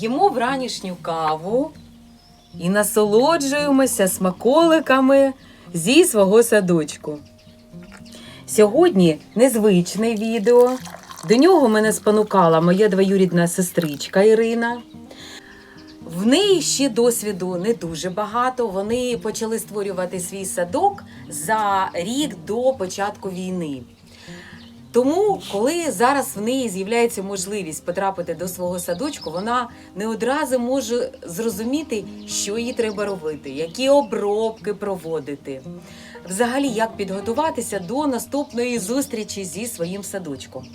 п'ємо вранішню каву і насолоджуємося смаколиками зі свого садочку. Сьогодні незвичне відео. До нього мене спонукала моя двоюрідна сестричка Ірина. В неї ще досвіду не дуже багато. Вони почали створювати свій садок за рік до початку війни. Тому, коли зараз в неї з'являється можливість потрапити до свого садочку, вона не одразу може зрозуміти, що їй треба робити, які обробки проводити. Взагалі, як підготуватися до наступної зустрічі зі своїм садочком.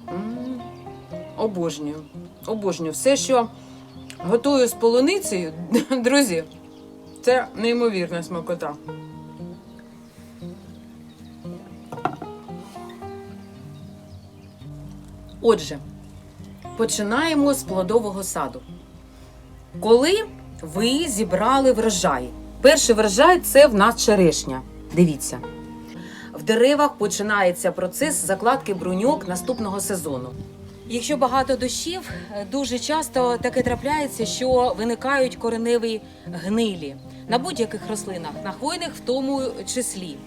Обожнюю. Обожнюю. Все, що готую з полуницею, друзі, це неймовірна смакота. Отже, починаємо з плодового саду. Коли ви зібрали врожай, перший врожай це в нас черешня. Дивіться. В деревах починається процес закладки бруньок наступного сезону. Якщо багато дощів, дуже часто таке трапляється, що виникають кореневі гнилі на будь-яких рослинах, на хвойних в тому числі.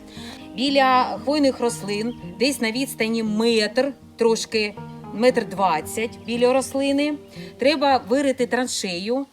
Біля хвойних рослин, десь на відстані метр, трошки метр двадцять біля рослини, треба вирити траншею